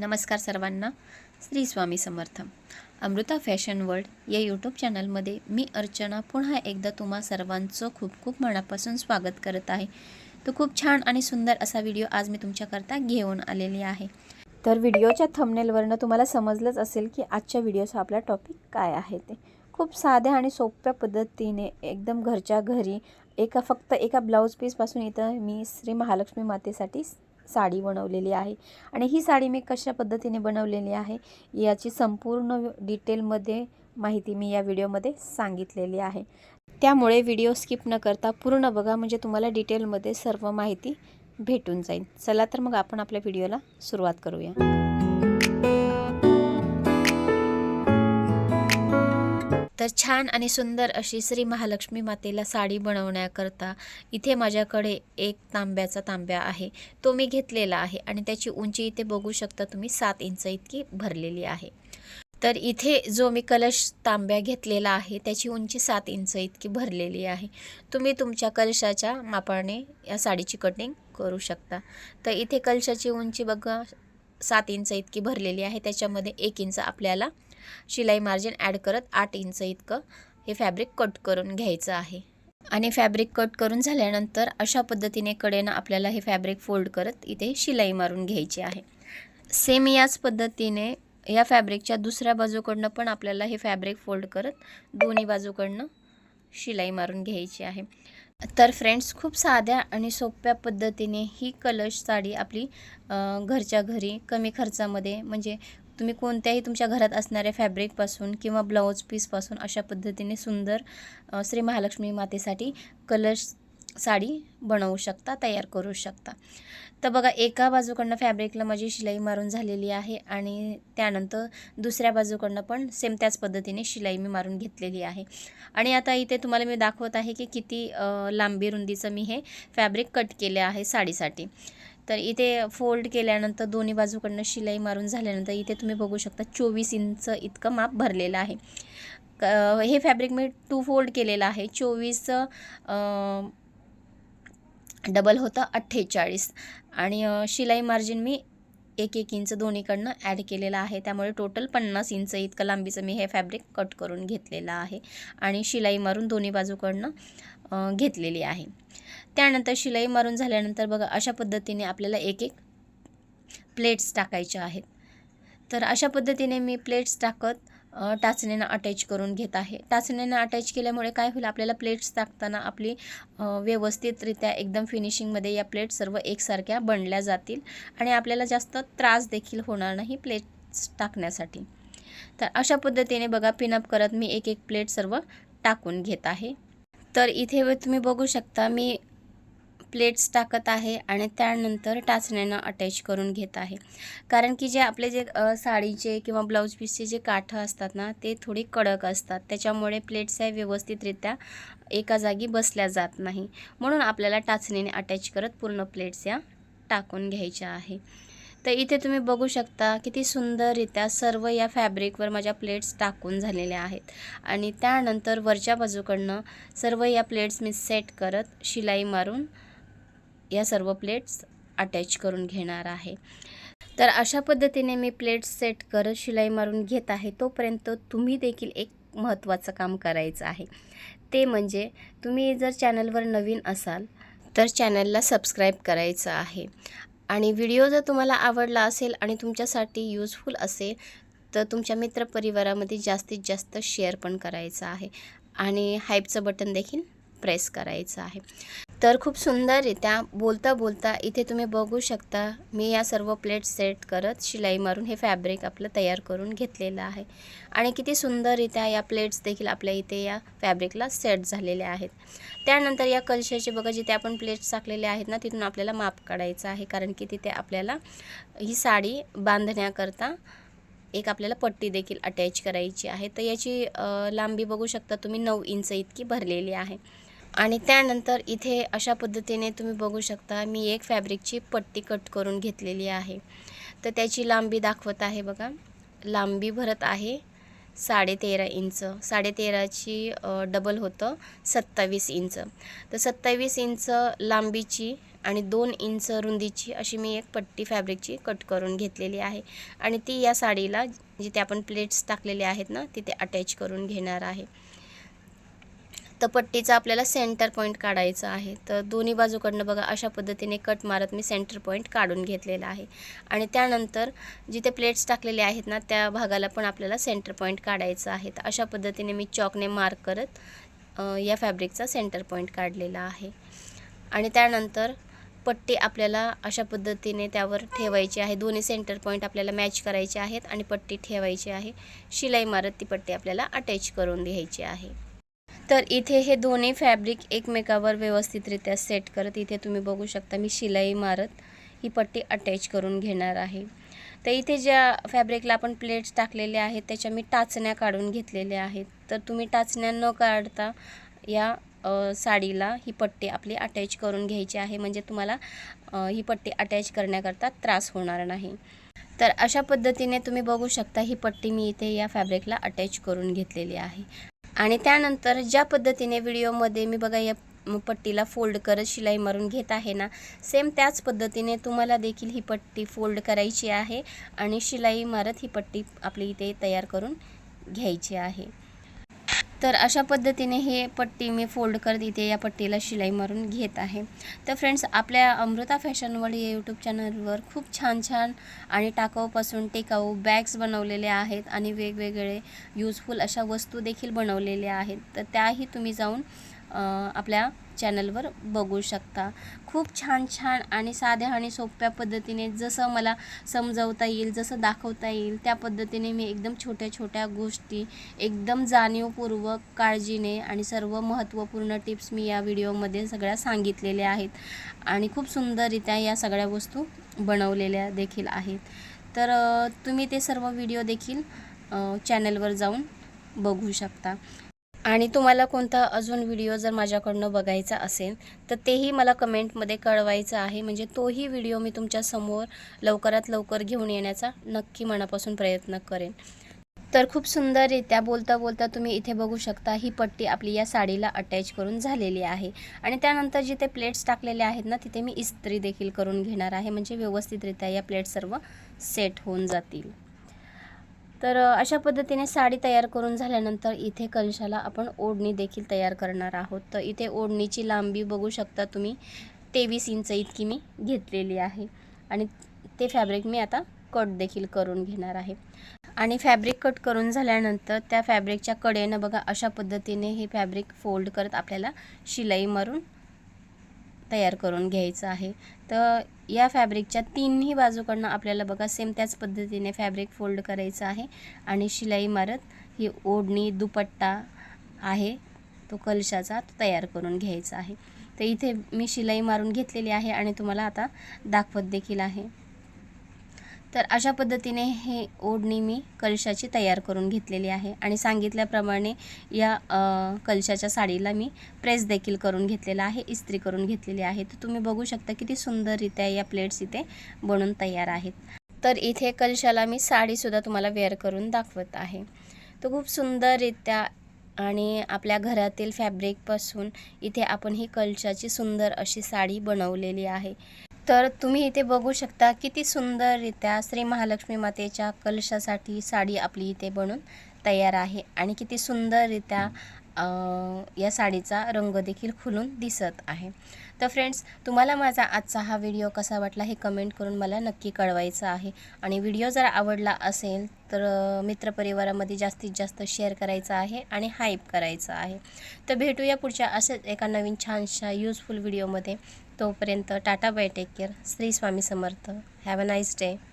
नमस्कार सर्वांना. Shri Swami Samarth. Amruta fashion world या यूट्यूब चॅनलमध्ये मी अर्चना पुन्हा एकदा तुम्हा सर्वांचं खूप खूप मनापासून स्वागत करत आहे. तर खूप छान आणि सुंदर असा व्हिडिओ आज मी तुमच्याकरता घेऊन आलेली आहे. तर व्हिडिओच्या थंबनेलवरनं तुम्हाला समजलंच असेल की आजच्या व्हिडिओचा आपला टॉपिक काय आहे ते. खूप साध्या आणि सोप्या पद्धतीने एकदम घरच्या घरी एका फक्त एका ब्लाऊज पीसपासून इथं मी श्री महालक्ष्मी मातेसाठी साडी बनवलेली आहे. आणि ही साडी मी कशा पद्धतीने बनवलेली आहे याची संपूर्ण डिटेलमध्ये माहिती मी या व्हिडिओमध्ये सांगितलेली आहे. त्यामुळे व्हिडिओ स्किप न करता पूर्ण बघा म्हणजे तुम्हाला डिटेलमध्ये सर्व माहिती भेटून जाईल. चला तर मग आपण आपल्या व्हिडिओला सुरुवात करूया. तर छान आणि सुंदर अशी श्री महालक्ष्मी मातेला साडी बनवण्याकरता इथे माझ्याकडे एक तांब्याचा तांब्या आहे. तो मी घेतलेला आहे आणि त्याची उंची इथे बघू शकता तुम्ही सात इंच इतकी भरलेली आहे. तर इथे जो मी कलश तांब्या घेतलेला आहे त्याची उंची सात इंच इतकी भरलेली आहे. तुम्ही तुमच्या कलशाच्या मापाने या साडीची कटिंग करू शकता. तर इथे कलशाची उंची बघा सात इंच इतकी भरलेली आहे. त्याच्यामध्ये एक इंच आपल्याला शिलाई मार्जिन ॲड करत आठ इंच इतकं हे फॅब्रिक कट करून घ्यायचं आहे. आणि फॅब्रिक कट करून झाल्यानंतर अशा पद्धतीने कडेनं आपल्याला हे फॅब्रिक फोल्ड करत इथे शिलाई मारून घ्यायची आहे. सेम याच पद्धतीने या फॅब्रिकच्या दुसऱ्या बाजूकडनं पण आपल्याला हे फॅब्रिक फोल्ड करत दोन्ही बाजूकडनं शिलाई मारून घ्यायची आहे. तर फ्रेंड्स खूप साध्या आणि सोप्या पद्धतीने ही कलश साडी आपली घरच्या घरी कमी खर्चामध्ये म्हणजे तुम्ही कोणत्याही तुमच्या घरात असणाऱ्या फॅब्रिकपासून किंवा ब्लाऊज पीसपासून अशा पद्धतीने सुंदर श्री महालक्ष्मी मातेसाठी कलर्स साडी बनवू शकता तयार करू शकता. तर बघा एका बाजूकडनं फॅब्रिकला माझी शिलाई मारून झालेली आहे आणि त्यानंतर दुसऱ्या बाजूकडनं पण सेम त्याच पद्धतीने शिलाई मी मारून घेतलेली आहे. आणि आता इथे तुम्हाला मी दाखवत आहे की किती लांबी रुंदीचं मी हे फॅब्रिक कट केले आहे साडीसाठी. तर इथे फोल्ड केल्यानंतर दोन्ही बाजूकडनं शिलाई मारून झाल्यानंतर इथे तुम्ही बघू शकता चोवीस इंच इतकं माप भरलेलं आहे. हे फॅब्रिक मी टू फोल्ड केलेलं आहे. चोवीस डबल होतं अठ्ठेचाळीस. आणि शिलाई मार्जिन मी एक एक इंच दोन्हीकडनं ॲड केलेलं आहे. त्यामुळे टोटल पन्नास इंच इतकं लांबीचं मी हे फॅब्रिक कट करून घेतलेलं आहे. आणि शिलाई मारून दोन्ही बाजूकडनं घेतलेली आहे. त्यानंतर शिलाई मारून झाल्यानंतर बघा अशा पद्धतीने आपल्याला एक एक प्लेट्स टाकायच्या आहेत. तर अशा पद्धतीने मी प्लेट्स टाकत टाचणीनं अटॅच करून घेत आहे. टाचणीनं अटॅच केल्यामुळे काय होईल? आपल्याला प्लेट्स टाकताना आपली व्यवस्थितरित्या एकदम फिनिशिंगमध्ये या प्लेट सर्व एकसारख्या बनल्या जातील आणि आपल्याला जास्त त्रास देखील होणार नाही प्लेट्स टाकण्यासाठी. तर अशा पद्धतीने बघा पिनअप करत मी एक एक प्लेट सर्व टाकून घेत आहे. तर इथे तुम्ही बघू शकता मी प्लेट्स टाकत आहे आणि त्यानंतर टाचण्यानं अटॅच करून घेत आहे. कारण की जे आपले जे साडीचे किंवा ब्लाऊज पीसचे जे काठं असतात ना ते थोडी कडक असतात. त्याच्यामुळे प्लेट्स आहे व्यवस्थितरित्या एका जागी बसल्या जात नाही. म्हणून आपल्याला टाचणीने अटॅच करत पूर्ण प्लेट्स या टाकून घ्यायच्या आहे. तर इथे तुम्ही बघू शकता किती सुंदररित्या सर्व या फॅब्रिकवर माझ्या प्लेट्स टाकून झालेल्या आहेत. आणि त्यानंतर वरच्या बाजूकडनं सर्व या प्लेट्स मी सेट करत शिलाई मारून या सर्व प्लेट्स अटॅच करून घेणार आहे. तर अशा पद्धतीने मी प्लेट्स सेट करत शिलाई मारून घेत आहे तोपर्यंत तुम्ही देखील एक महत्त्वाचं काम करायचं आहे. ते म्हणजे तुम्ही जर चॅनलवर नवीन असाल तर चॅनलला सबस्क्राईब करायचं आहे. आणि व्हिडिओ जर तुम्हाला आवडला असेल आणि तुमच्यासाठी यूजफुल असेल तर तुमच्या मित्रपरिवारामध्ये जास्तीत जास्त शेअर पण करायचं आहे. आणि हाईपचं बटन देखील प्रेस करायचं आहे. तर खूप सुंदररित्या बोलता बोलता इथे तुम्ही बघू शकता मी या सर्व प्लेट सेट करत शिलाई मारून हे फॅब्रिक आपलं तयार करून घेतलेलं आहे. आणि किती सुंदररित्या या प्लेट्स देखील आपल्या इथे या फॅब्रिकला सेट झालेल्या आहेत. त्यानंतर या कलशाचे बघा जिथे आपण प्लेट्स टाकलेले आहेत ना तिथून आपल्याला माप काढायचं आहे. कारण की तिथे आपल्याला ही साडी बांधण्याकरता एक आपल्याला पट्टी देखील अटॅच करायची आहे. तर याची लांबी बघू शकता तुम्ही नऊ इंच इतकी भरलेली आहे. आणि त्यानंतर इथे अशा पद्धतीने तुम्ही बघू शकता मी एक फॅब्रिकची पट्टी कट करून घेतलेली आहे. तर त्याची लांबी दाखवत आहे बघा. लांबी भरत आहे साडेतेरा इंच. साडेतेराची डबल होतं सत्तावीस इंच. तर सत्तावीस इंच लांबीची आणि दोन इंच रुंदीची अशी मी एक पट्टी फॅब्रिकची कट करून घेतलेली आहे. आणि ती या साडीला जिथे आपण प्लेट्स टाकलेले आहेत ना तिथे अटॅच करून घेणार आहे. तर पट्टीचा आपल्याला सेंटर पॉईंट काढायचा आहे. तर दोन्ही बाजूकडनं बघा अशा पद्धतीने कट मारत मी सेंटर पॉईंट काढून घेतलेला आहे. आणि त्यानंतर जिथे प्लेट्स टाकलेले आहेत ना त्या भागाला पण आपल्याला सेंटर पॉईंट काढायचं आहे. तर अशा पद्धतीने मी चॉकने मार्क करत या फॅब्रिकचा सेंटर पॉईंट काढलेला आहे. आणि त्यानंतर पट्टी आपल्याला अशा पद्धतीने त्यावर ठेवायची आहे. दोन्ही सेंटर पॉईंट आपल्याला मॅच करायचे आहेत आणि पट्टी ठेवायची आहे. शिलाई मारत ती पट्टी आपल्याला अटॅच करून घ्यायची आहे. तर इथे हे दोन्ही फॅब्रिक एकमेकावर व्यवस्थितरित्या सेट करत इथे तुम्ही बघू शकता मी शिलाई मारत ही पट्टी अटॅच करून घेणार आहे. तर इथे ज्या फॅब्रिकला आपण प्लेट्स टाकलेल्या आहेत त्याच्या मी टाचण्या काढून घेतलेल्या आहेत. तर तुम्ही टाचण्या न काढता या साडीला ही पट्टी आपली अटॅच करून घ्यायची आहे. म्हणजे तुम्हाला ही पट्टी अटॅच करण्याकरता त्रास होणार नाही. तर अशा पद्धतीने तुम्ही बघू शकता ही पट्टी मी इथे या फॅब्रिकला अटॅच करून घेतलेली आहे. आणि त्यानंतर ज्या पद्धतीने व्हिडिओमध्ये मी बघा या पट्टीला फोल्ड करत शिलाई मारून घेत आहे ना सेम त्याच पद्धतीने तुम्हाला देखील ही पट्टी फोल्ड करायची आहे आणि शिलाई मारत ही पट्टी आपली इथे तयार करून घ्यायची आहे. तर अशा पद्धतीने हे पट्टी मी फोल्ड करत इथे या पट्टीला शिलाई मारून घेत आहे. तर फ्रेंड्स आपल्या अमृता फॅशनवर या यूट्यूब चॅनलवर खूप छान छान आणि टाकाऊपासून टिकाऊ बॅग्स बनवलेले आहेत आणि वेगवेगळे यूजफुल अशा वस्तू देखील बनवलेल्या आहेत. तर त्याही तुम्ही जाऊन आपल्या चॅनलवर बघू शकता. खूप छान छान आणि साध्या आणि सोप्या पद्धतीने जसं मला समजवता येईल जसं दाखवता येईल त्या पद्धतीने मी एकदम छोट्या छोट्या गोष्टी एकदम जाणीवपूर्वक काळजीने आणि सर्व महत्त्वपूर्ण टिप्स मी या व्हिडिओमध्ये सगळ्या सांगितलेल्या आहेत आणि खूप सुंदररित्या या सगळ्या वस्तू बनवलेल्या देखील आहेत. तर तुम्ही ते सर्व व्हिडिओ देखील चॅनलवर जाऊन बघू शकता. आणि तुम्हाला कोणता अजून व्हिडिओ जर माझ्याकडनं बघायचा असेल तर तेही मला कमेंटमध्ये कळवायचं आहे. म्हणजे तोही व्हिडिओ मी तुमच्यासमोर लवकरात लवकर घेऊन येण्याचा नक्की मनापासून प्रयत्न करेन. तर खूप सुंदररित्या बोलता बोलता तुम्ही इथे बघू शकता ही पट्टी आपली या साडीला अटॅच करून झालेली आहे. आणि त्यानंतर जिथे प्लेट्स टाकलेले आहेत ना तिथे मी इस्त्री देखील करून घेणार आहे. म्हणजे व्यवस्थितरित्या या प्लेट सर्व सेट होऊन जातील. तर अशा पद्धतीने साडी तयार करून झाल्यानंतर इथे कलशाला आपण ओढणी देखील तयार करणार आहोत. तर इथे ओढणीची लांबी बघू शकता तुम्ही. तेवीस इंच इतकी मी घेतलेली आहे. आणि ते फॅब्रिक मी आता कट देखील करून घेणार आहे. आणि फॅब्रिक कट करून झाल्यानंतर त्या फॅब्रिकच्या कडेनं बघा अशा पद्धतीने हे फॅब्रिक फोल्ड करत आपल्याला शिलाई मारून तयार करून घ्यायचं आहे. तर या फॅब्रिकच्या तिन्ही बाजूकडनं आपल्याला बघा सेम त्याच पद्धतीने फॅब्रिक फोल्ड करायचं आहे. आणि शिलाई मारत ही ओढणी दुपट्टा आहे. तो कलशाचा तो तयार करून घ्यायचा आहे. तर इथे मी शिलाई मारून घेतलेली आहे आणि तुम्हाला आता दाखवत देखील आहे. तर अशा पद्धतीने हे ओढणी मी कलशाची तयार करून घेतलेली आहे. आणि सांगितल्याप्रमाणे या कलशाच्या साडीला मी प्रेस देखील करून घेतलेला आहे इस्त्री करून घेतलेली आहे. तर तुम्ही बघू शकता किती सुंदररित्या या प्लेट्स इथे बनून तयार आहेत. तर इथे कलशाला मी साडीसुद्धा तुम्हाला वेअर करून दाखवत आहे. तर खूप सुंदररित्या आणि आपल्या घरातील फॅब्रिकपासून इथे आपण ही कलशाची सुंदर अशी साडी बनवलेली आहे. तर तुम्ही इथे बघू शकता किती सुंदररित्या श्री महालक्ष्मी मातेच्या कलशासाठी साडी आपली इथे बनून तयार आहे आणि किती सुंदररित्या या साडीचा रंग देखील खुलून दिसत आहे. तर फ्रेंड्स तुम्हाला माझा आजचा हा व्हिडिओ कसा वाटला हे कमेंट करून मला नक्की कळवायचं आहे. आणि व्हिडिओ जर आवडला असेल तर मित्रपरिवारामध्ये जास्तीत जास्त शेअर करायचा आहे आणि हाईप करायचं आहे. तर भेटूया पुढच्या असेच एका नवीन छानशा यूजफुल व्हिडिओमध्ये तोपर्यंत tata bye take care. Shri Swami Samarth. Have a nice day.